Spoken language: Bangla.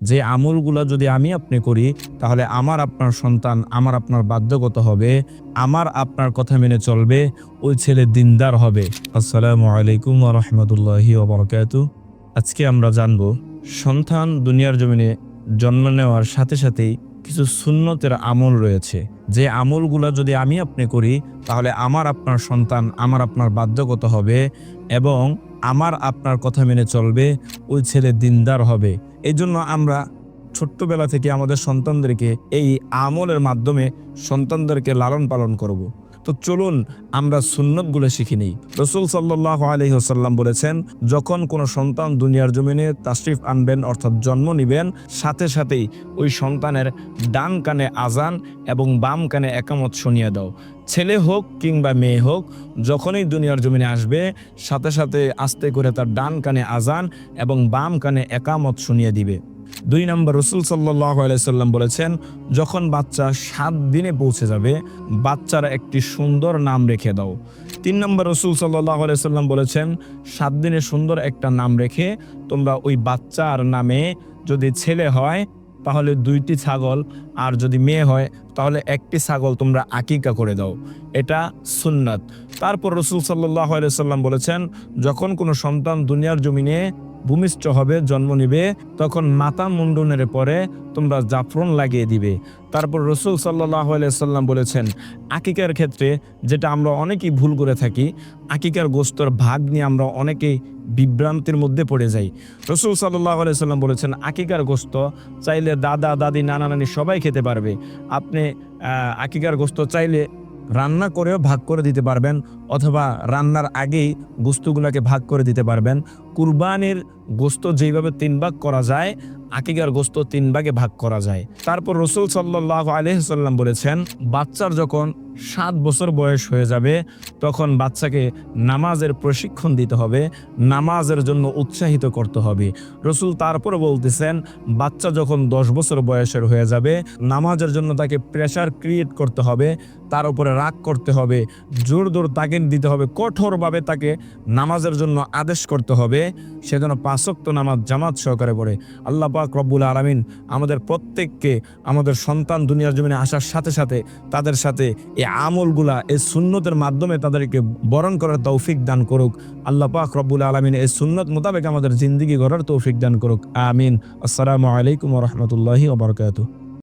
যে আমলগুলো যদি আমি আপনি করি, তাহলে আমার আপনার সন্তান আমার আপনার বাধ্যগত হবে, আমার আপনার কথা মেনে চলবে, ওই ছেলে দিনদার হবে। আসসালামু আলাইকুম রহমতুল্লাহি আজকে আমরা জানব, সন্তান দুনিয়ার জমিনে জন্ম নেওয়ার সাথে সাথেই কিছু সুন্নতের আমল রয়েছে। যে আমলগুলো যদি আমি আপনি করি, তাহলে আমার আপনার সন্তান আমার আপনার বাধ্যগত হবে এবং আমার আপনার কথা মেনে চলবে, ওই ছেলে দিনদার হবে এই জন্য আমরা ছোট্টবেলা থেকে আমাদের সন্তানদেরকে এই আমলের মাধ্যমে সন্তানদেরকে লালন পালন করব। তো চলুন আমরা সুন্নতগুলো শিখে নিই। রসুল সাল্লাহ আলহিহসাল্লাম বলেছেন, যখন কোনো সন্তান দুনিয়ার জমিনে তাশরিফ আনবেন অর্থাৎ জন্ম নিবেন, সাথে সাথেই ওই সন্তানের ডান কানে আজান এবং বাম কানে একামত শুনিয়ে দাও। ছেলে হোক কিংবা মেয়ে হোক, যখনই দুনিয়ার জমিনে আসবে, সাথে সাথে আস্তে করে তার ডান কানে আজান এবং বাম কানে একামত শুনিয়ে দিবে। দুই নম্বর রসুল সাল্লাহ সাল্লাম বলেছেন, যখন বাচ্চা সাত দিনে পৌঁছে যাবে, বাচ্চার একটি সুন্দর নাম রেখে দাও। তিন নম্বর রসুল সাল্লাহ আলাইসাল্লাম বলেছেন, সাত দিনে সুন্দর একটা নাম রেখে তোমরা ওই বাচ্চার নামে যদি ছেলে হয়, তাহলে দুইটি ছাগল, আর যদি মেয়ে হয়, তাহলে একটি ছাগল তোমরা আকিকা করে দাও। এটা সুন্নাত। তারপর রসুল সাল্লাহ সাল্লাম বলেছেন, যখন কোনো সন্তান দুনিয়ার জমিনে ভূমিষ্ঠ হবে, জন্ম নিবে, তখন মাতা মুন্ডনের পরে তোমরা জাফরন লাগিয়ে দিবে। তারপর রসুল সাল্লাহ সাল্লাম বলেছেন, আকিকার ক্ষেত্রে যেটা আমরা অনেকেই ভুল করে থাকি, আকিকার গোস্তর ভাগ নিয়ে আমরা অনেকেই বিভ্রান্তির মধ্যে পড়ে যাই। রসুল সাল্লাহ সাল্লাম বলেছেন, আকিকার গোস্ত চাইলে দাদা, দাদি, নানা, নানি সবাই খেতে পারবে। আপনি আকিকার গোস্ত চাইলে রান্না করেও ভাগ করে দিতে পারবেন অথবা রান্নার আগেই গোস্তগুলোকে ভাগ করে দিতে পারবেন। কুরবানির গোস্ত যেইভাবে তিন ভাগ করা যায়, আকিকার গোস্ত তিন ভাগে ভাগ করা যায়। তারপর রসুল সাল্লাহ আলহিসাল্লাম বলেছেন, বাচ্চার যখন সাত বছর বয়স হয়ে যাবে, তখন বাচ্চাকে নামাজের প্রশিক্ষণ দিতে হবে, নামাজের জন্য উৎসাহিত করতে হবে। রসুল তারপরে বলতেছেন, বাচ্চা যখন দশ বছর বয়সের হয়ে যাবে, নামাজের জন্য তাকে প্রেশার ক্রিয়েট করতে হবে, তার উপরে রাগ করতে হবে, জোর জোর তাকে দিতে হবে, কঠোরভাবে তাকে নামাজের জন্য আদেশ করতে হবে, সে যেন পাঁচক্ত নামাজ জামাত সহকারে পড়ে। আল্লাহ পাক রব্বুল আলমিন আমাদের প্রত্যেককে, আমাদের সন্তান দুনিয়ার জমিনে আসার সাথে সাথে তাদের সাথে এই আমলগুলা এই সুন্নতের মাধ্যমে তাদেরকে বরণ করার তৌফিক দান করুক। আল্লাহ পাক রব্বুল আলমিন এই সুন্নত মোতাবেক আমাদের জিন্দিগি গড়ার তৌফিক দান করুক। আমিন। আসসালামু আলাইকুম রহমতুল্লাহি ওবরকাতু